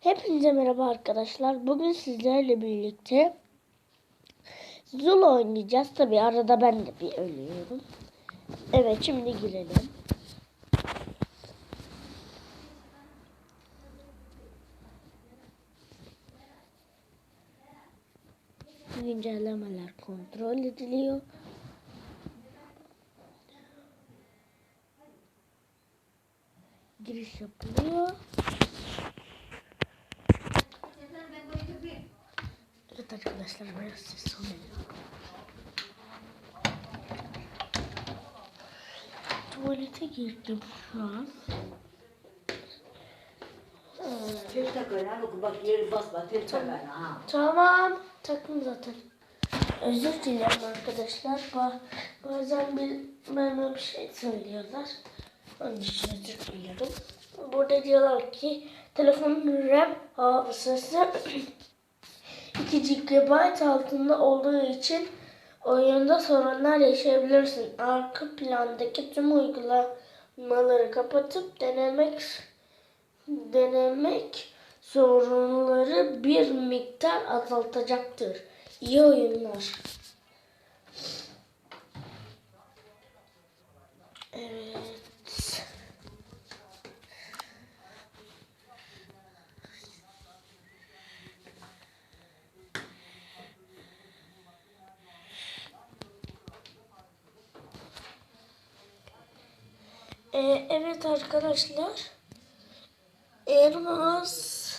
Hepinize merhaba arkadaşlar. Bugün sizlerle birlikte Zula oynayacağız. Tabi arada ben de bir ölüyorum. Evet şimdi girelim. Güncellemeler kontrol ediliyor. Giriş yapılıyor. Evet arkadaşlar biraz ses oluyor. Tuvalete girdim şu an. Takayla oku bak yeri basma tel takayla ha. Tamam. Takım zaten. Özür dilerim arkadaşlar. Ba bazen bir, bana bir şey söylüyorlar. Onun için özür diliyorum. Burada diyorlar ki telefonun RAM hafızası 2 GB altında olduğu için oyunda sorunlar yaşayabilirsin. Arka plandaki tüm uygulamaları kapatıp denemek denemek sorunları bir miktar azaltacaktır. İyi oyunlar. Evet. Ee, evet arkadaşlar. Elmas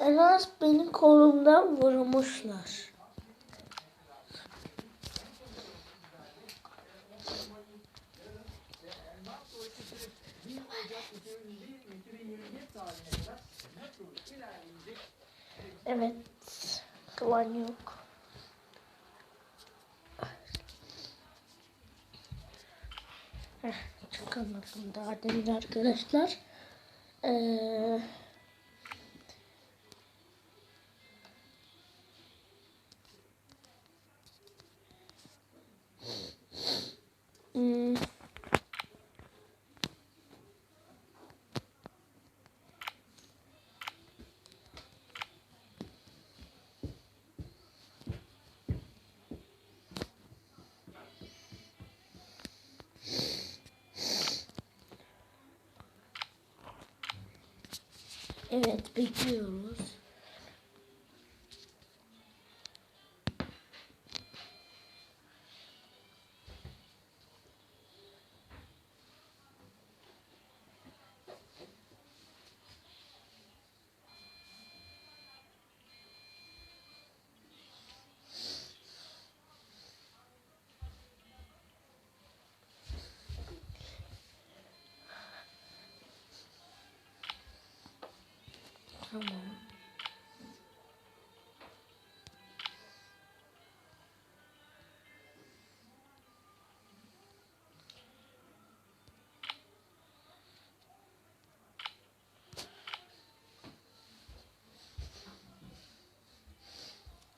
Elmas beni kolumdan vurmuşlar. Evet. Kıvan yok. Heh, çıkamadım daha demin arkadaşlar. Ee, evet bekliyoruz. Tamam.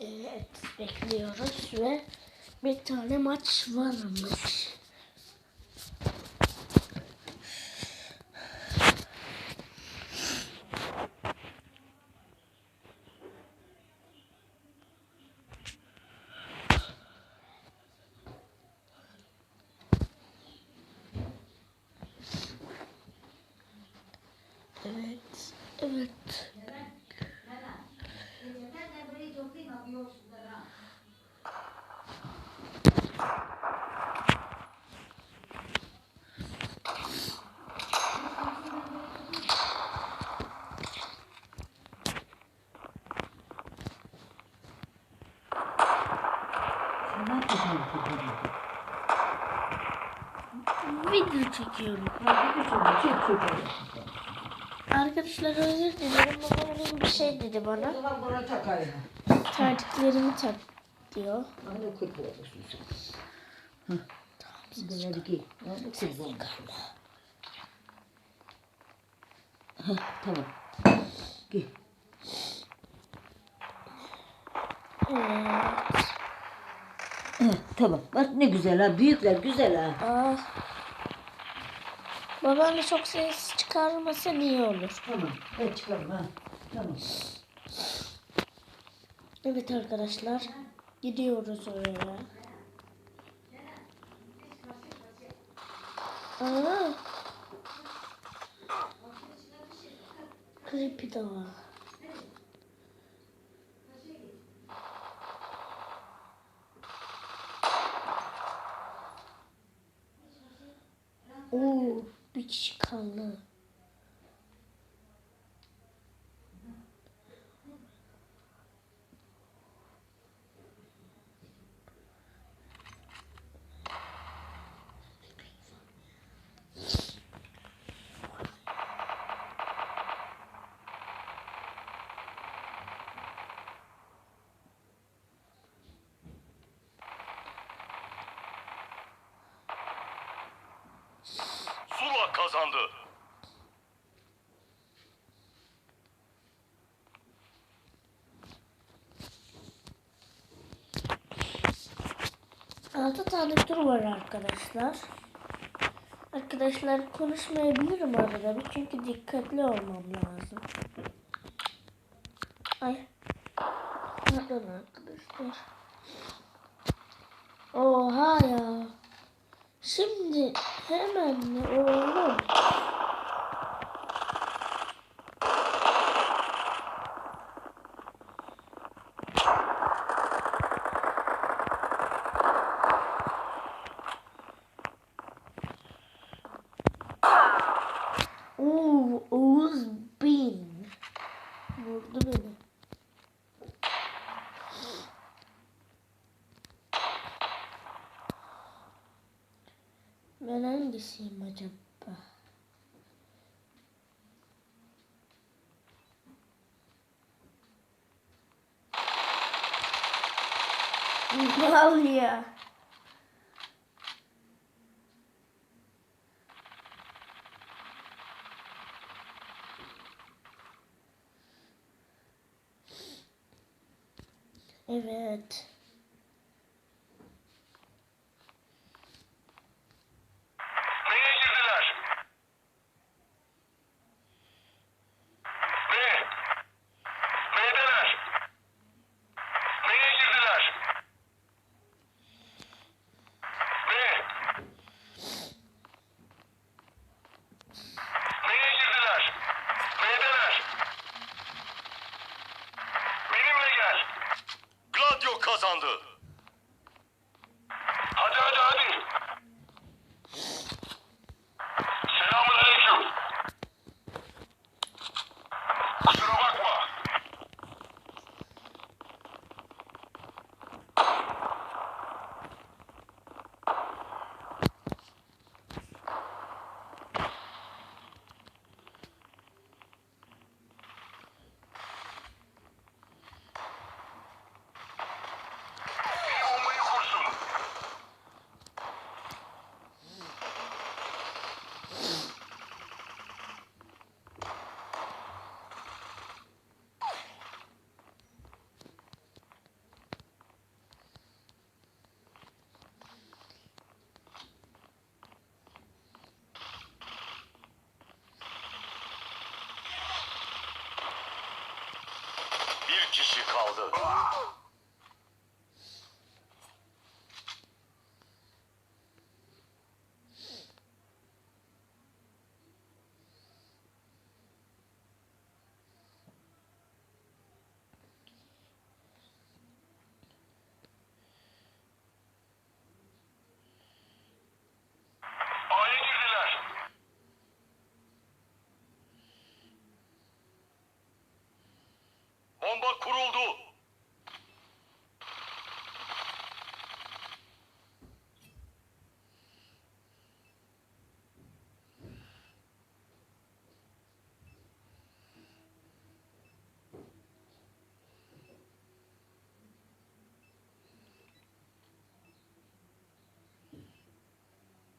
Evet bekliyoruz ve bir tane maç varmış. Evet? Video çekiyorum. Ha bir şey çek çek. Arkadaşlar özür dilerim ama onun bir şey dedi O bana. zaman buna takayla. Terciklerimi tak diyor. Anne kurt olursun sen. Tamam. Hadi giy. Kurt olursun. Hah tamam. Giy. Evet. Heh, tamam. Bak ne güzel ha. Büyükler güzel ha. Ah. Babam da çok ses çıkarmasa iyi olur. Tamam. Ben çıkarım ha. Tamam. Evet arkadaşlar. Gidiyoruz oraya. Aa. Creepy de var. Oo, bir kişi kaldı. Sula kazandı. Altı tane tur var arkadaşlar. Arkadaşlar konuşmayabilirim arada bir çünkü dikkatli olmam lazım. Ay. Pardon arkadaşlar. Oha ya. Şimdi hemen mi oğlum? Oo, hangisiyim acaba? Mal ya. Evet. Kişi kaldı. A'ya girdiler. Bomba kuruldu.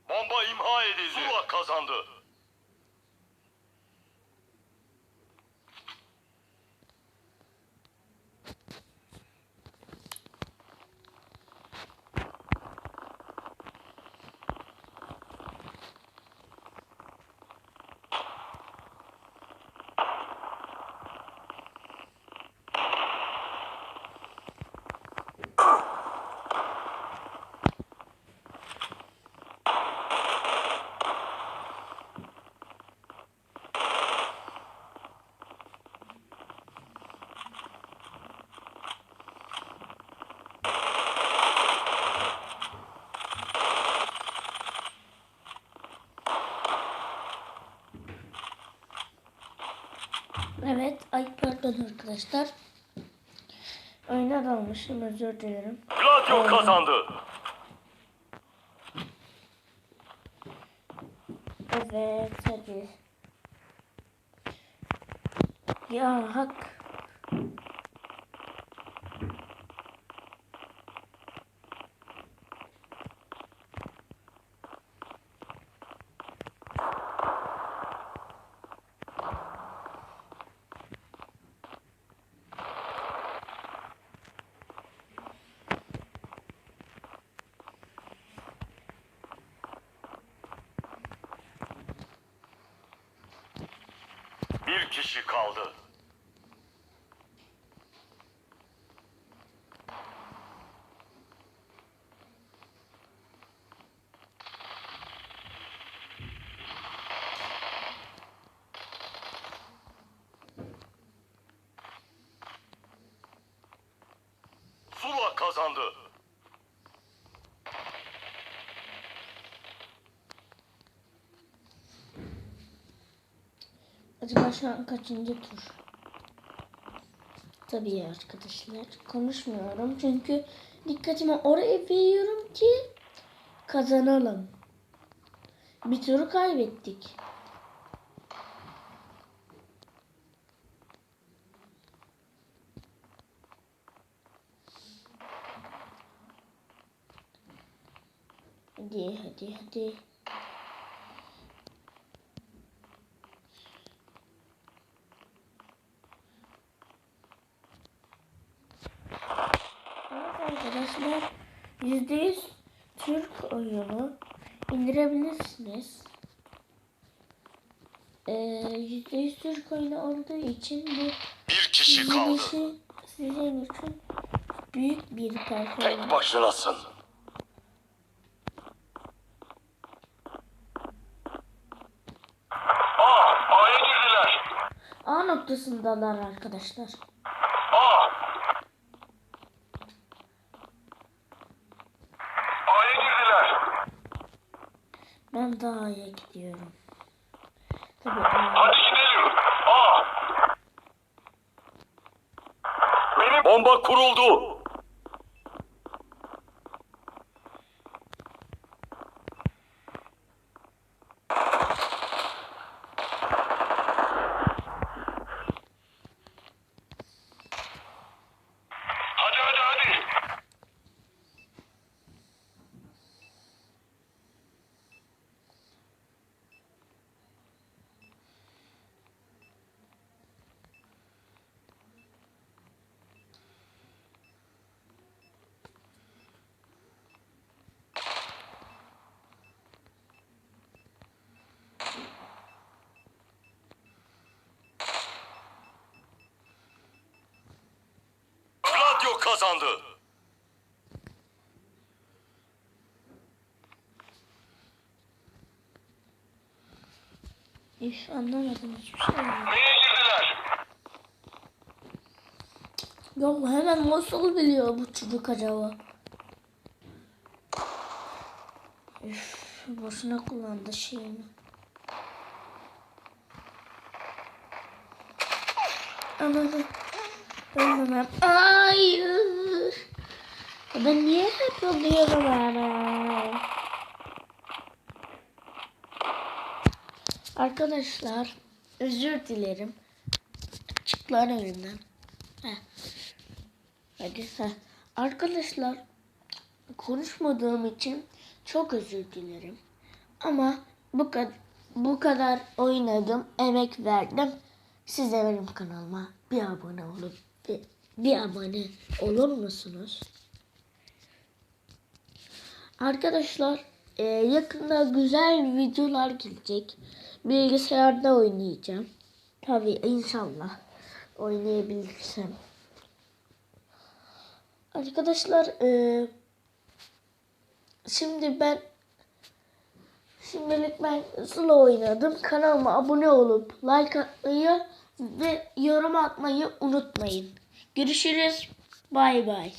Bomba imha edildi. Sula kazandı. Evet. Ay pardon arkadaşlar. Oyuna dalmışım özür dilerim. Gladio kazandı. Evet hadi. Ya hak. Kişi kaldı. Sula kazandı. Acaba şu an kaçıncı tur? Tabii arkadaşlar konuşmuyorum çünkü dikkatimi oraya veriyorum ki kazanalım. Bir turu kaybettik. Hadi hadi hadi. Evet arkadaşlar %100 Türk oyunu indirebilirsiniz. Ee, %100 Türk oyunu olduğu için bu Bir kişi kaldı. sizin için büyük bir Tek performans. başınasın. Aa, A'ya girdiler. A noktasındalar arkadaşlar. A. A'ya girdiler. Ben daha iyi gidiyorum. Tabii. Hadi gidelim. A. Benim bomba kuruldu. Hadi hadi hadi. Radyo kazandı. Üf, anlamadım hiçbir şey. Neye girdiler? Ya hemen nasıl biliyor bu çocuk acaba? Üf, boşuna kullandı şeyini. Anladım. Ölmemem. Hayır. Ben niye hep oluyorum ama? Arkadaşlar özür dilerim. Çık lan önümden. Hadi. Heh. Arkadaşlar konuşmadığım için çok özür dilerim. Ama bu kadar bu kadar oynadım, emek verdim. Siz de benim kanalıma bir abone olup bir, bir abone olur musunuz? Arkadaşlar e, yakında güzel videolar gelecek. Bilgisayarda oynayacağım. Tabii inşallah oynayabilirsem. Arkadaşlar e, şimdi ben şimdilik ben Zula oynadım. Kanalıma abone olup like atmayı ve yorum atmayı unutmayın. Görüşürüz. Bay bay.